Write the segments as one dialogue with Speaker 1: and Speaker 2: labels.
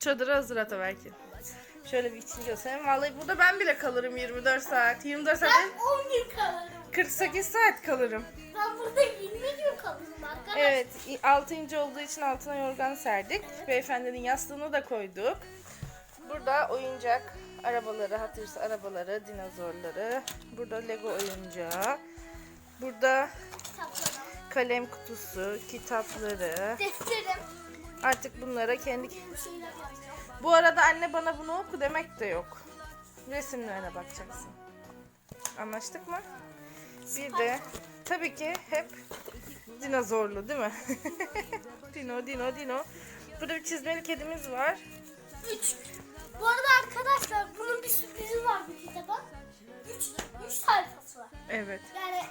Speaker 1: Çadırı hazır ata belki. Şöyle bir içini göstereyim. Vallahi burada ben bile kalırım 24 saat. 24 saat
Speaker 2: Ben
Speaker 1: değil,
Speaker 2: 10 gün kalırım.
Speaker 1: 48 saat kalırım.
Speaker 2: Ben burada 20 gün kalırım arkadaşlar.
Speaker 1: Evet 6. olduğu için altına yorgan serdik. Beyefendinin yastığını da koyduk. Burada oyuncak arabaları, Wheels arabaları, dinozorları. Burada Lego oyuncağı. Burada
Speaker 2: Kitaplarım,
Speaker 1: kalem kutusu, kitapları.
Speaker 2: defterim.
Speaker 1: Artık bunlara kendi...
Speaker 2: Bu
Speaker 1: arada anne bana bunu oku demek de yok. Resimlerine bakacaksın. Anlaştık mı? Bir de tabii ki hep dinozorlu değil mi? dino, dino, dino. Burada bir çizmeli kedimiz var.
Speaker 2: 3. Bu arada arkadaşlar bunun bir sürprizi var bu kitaba. 3 3 sayfası var.
Speaker 1: Evet.
Speaker 2: Yani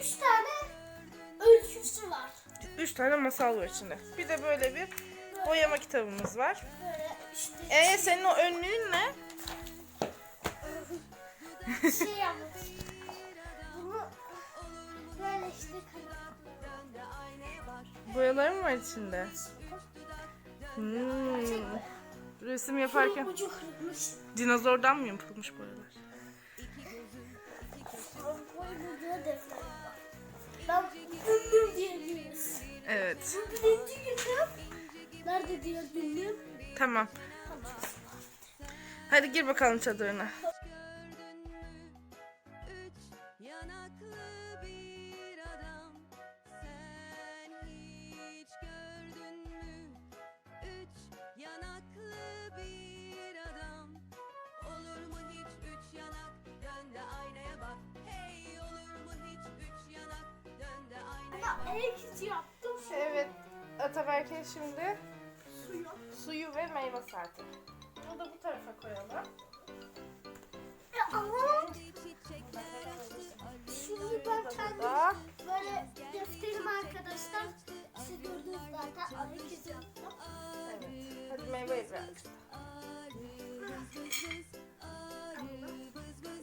Speaker 2: 3 tane öyküsü var.
Speaker 1: Üç tane masal var içinde. Bir de böyle bir boyama kitabımız var.
Speaker 2: Böyle işte
Speaker 1: Ee senin o önlüğün ne?
Speaker 2: şey. Bunu böyle işte
Speaker 1: Boyaları mı var içinde? Hmm. Resim yaparken
Speaker 2: ucu kırılmış.
Speaker 1: dinozordan mı yapılmış boyalar?
Speaker 2: Ben günlüğüm diyebiliriz.
Speaker 1: Evet.
Speaker 2: Bu birinci günüm. Nerede diyor günlüğüm?
Speaker 1: Tamam. Hadi gir bakalım çadırına.
Speaker 3: Yanaklı bir adam Sen hiç gördün mü? Üç yanaklı bir adam Olur mu hiç üç yanak? Dön de aynaya bak Hey olur mu hiç üç yanak? Dön de aynaya
Speaker 2: Ama izi yaptım.
Speaker 1: Evet. Ataberk'e şimdi
Speaker 2: Suyu.
Speaker 1: suyu ve meyve saati. Bunu da bu tarafa koyalım.
Speaker 2: E, ama şimdi ben kendim böyle defterim arkadaşlar. Siz gördünüz zaten ayak izi yaptım.
Speaker 1: Evet. Hadi meyve.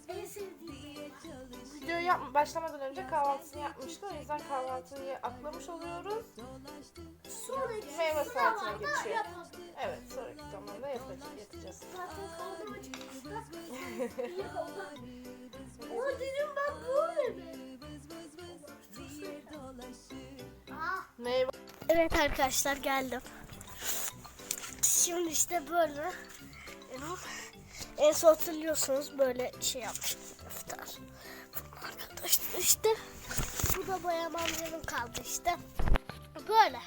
Speaker 2: En sevdiğim.
Speaker 1: Video yap başlamadan önce kahvaltısını yapmıştı. O yüzden kahvaltıyı atlamış oluyoruz.
Speaker 2: Sonraki
Speaker 1: Meyve saatine geçiyor. Evet, sonraki zamanda yapacağız, yapacağız.
Speaker 2: O dedim ben böyle mi?
Speaker 1: Meyve
Speaker 2: Evet arkadaşlar geldim. Şimdi işte böyle en son hatırlıyorsunuz böyle şey yapmıştım defter. Arkadaşlar işte bu da boyamam yarım kaldı işte. Böyle.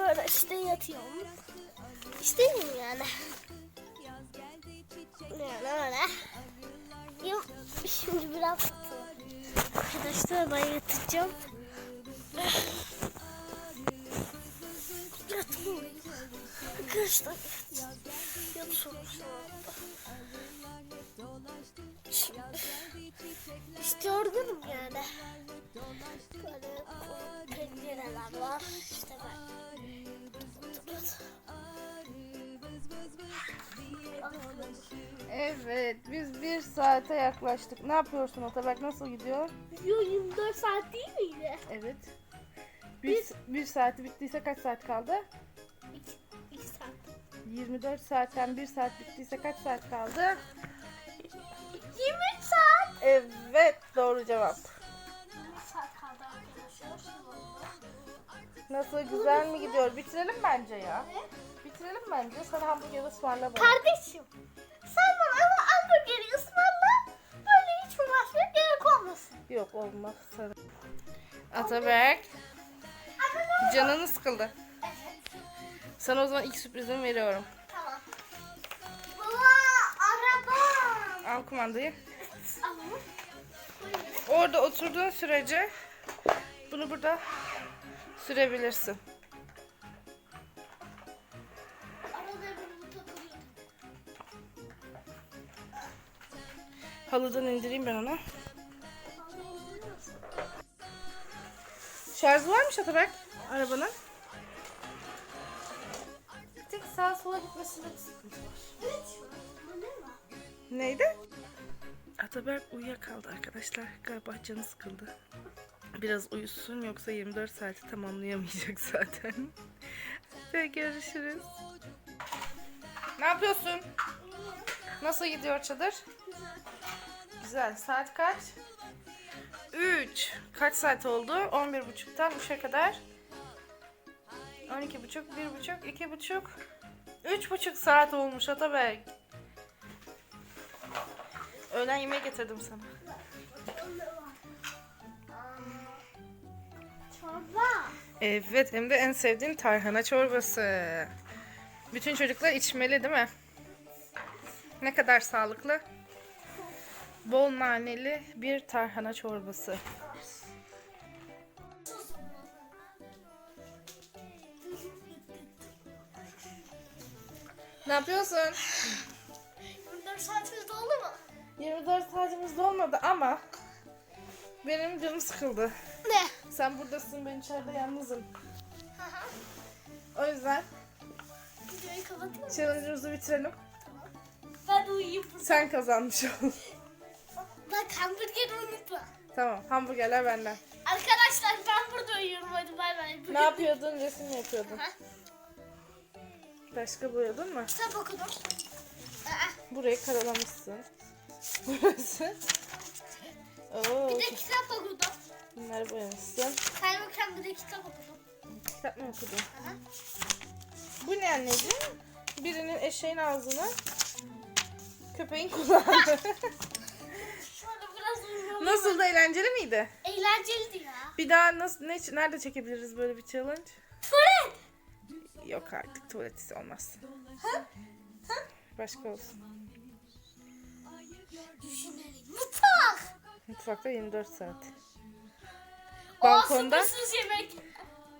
Speaker 2: Böyle işte yatıyorum. İşte iyiyim yani. Yani öyle. Ya, şimdi biraz arkadaşlar ben yatacağım. Yatmalıyım. Arkadaşlar yatıyorum şu anda. İşte yorgunum yani. Böyle pencereler var. İşte ben.
Speaker 1: Evet, biz bir saate yaklaştık. Ne yapıyorsun Atabek? Nasıl gidiyor?
Speaker 2: Video 24 saat değil miydi?
Speaker 1: Evet. Bir, bir saati bittiyse kaç saat kaldı?
Speaker 2: 2 saat.
Speaker 1: 24 saatten bir saat bittiyse kaç saat kaldı?
Speaker 2: 23 saat.
Speaker 1: Evet, doğru cevap.
Speaker 2: 23 saat kaldı arkadaşlar.
Speaker 1: Nasıl, güzel mi gidiyor? Bitirelim bence ya. Bitirelim bence. Sana hamburger ısmarla bana.
Speaker 2: Kardeşim
Speaker 1: Yok olmaz sana. Atabek, canını sıkıldı. Sana o zaman ilk sürprizimi veriyorum.
Speaker 2: Tamam. Baba araba.
Speaker 1: Al kumandayı. Orada oturduğun sürece bunu burada sürebilirsin. Halıdan indireyim ben onu. Şarjı varmış Atabek arabanın. Bir tek sağa sola gitmesinde bir sıkıntı var.
Speaker 2: Evet. Bu ne var?
Speaker 1: Neydi? Ataberk uyuyakaldı arkadaşlar. Galiba canı sıkıldı. Biraz uyusun yoksa 24 saati tamamlayamayacak zaten. Ve görüşürüz. Ne yapıyorsun? Nasıl gidiyor çadır? Güzel. Saat kaç? 3. Kaç saat oldu? 11.30'dan 3'e kadar. 12.30, 1.30, 2.30. 3.5 saat olmuş Atabek. Öğlen yemeği getirdim sana.
Speaker 2: Çorba.
Speaker 1: Evet hem de en sevdiğim tarhana çorbası. Bütün çocuklar içmeli değil mi? Ne kadar sağlıklı. Bol naneli bir tarhana çorbası. Ne yapıyorsun?
Speaker 2: 24 saatimiz doldu mu?
Speaker 1: 24 saatimiz dolmadı ama benim canım sıkıldı.
Speaker 2: Ne?
Speaker 1: Sen buradasın ben içeride yalnızım. O yüzden
Speaker 2: Videoyu kapatayım mı?
Speaker 1: challenge'ımızı bitirelim.
Speaker 2: Ben de uyuyayım.
Speaker 1: Sen kazanmış oldun.
Speaker 2: Bak hamburgeri unutma.
Speaker 1: tamam hamburgerler benden.
Speaker 2: Arkadaşlar ben burada uyuyorum. Hadi bay bay.
Speaker 1: Ne yapıyordun? Resim mi yapıyordun? Başka boyadın mı?
Speaker 2: Kitap okudum. Aa,
Speaker 1: Burayı karalamışsın. Burası. Oo,
Speaker 2: bir de kitap okudum.
Speaker 1: bunları boyamışsın.
Speaker 2: Kaymakam bir de kitap okudum.
Speaker 1: Kitap mı okudun?
Speaker 2: Aha.
Speaker 1: Bu ne anneciğim? Birinin eşeğin ağzını, köpeğin kulağını. Nasıl da eğlenceli miydi?
Speaker 2: Eğlenceliydi ya.
Speaker 1: Bir daha nasıl ne, nerede çekebiliriz böyle bir challenge?
Speaker 2: Tuvalet.
Speaker 1: Yok artık tuvaletsiz olmaz. Başka olsun.
Speaker 2: Düşünelim. Mutfak.
Speaker 1: Mutfakta 24 saat.
Speaker 2: Balkonda.
Speaker 1: Balkonda,
Speaker 2: sınırsız yemek.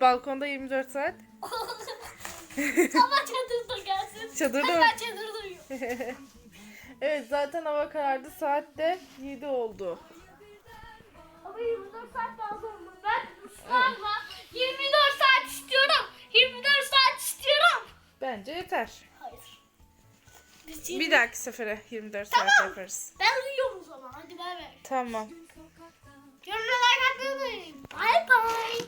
Speaker 1: balkonda 24 saat.
Speaker 2: Ama çadırda gelsin.
Speaker 1: Çadırda mı?
Speaker 2: ben çadırda uyuyorum.
Speaker 1: evet zaten hava karardı. Saat de 7 oldu.
Speaker 2: Ama 24 saat fazla oldu. Ben ısrarla 24 saat istiyorum. 24 saat istiyorum.
Speaker 1: Bence yeter.
Speaker 2: Hayır. Biz
Speaker 1: Bir dahaki sefere 24 saat yaparız.
Speaker 2: Ben uyuyorum o zaman. Hadi bay bay.
Speaker 1: Tamam.
Speaker 2: Yorumlara unutmayın. Bay bay.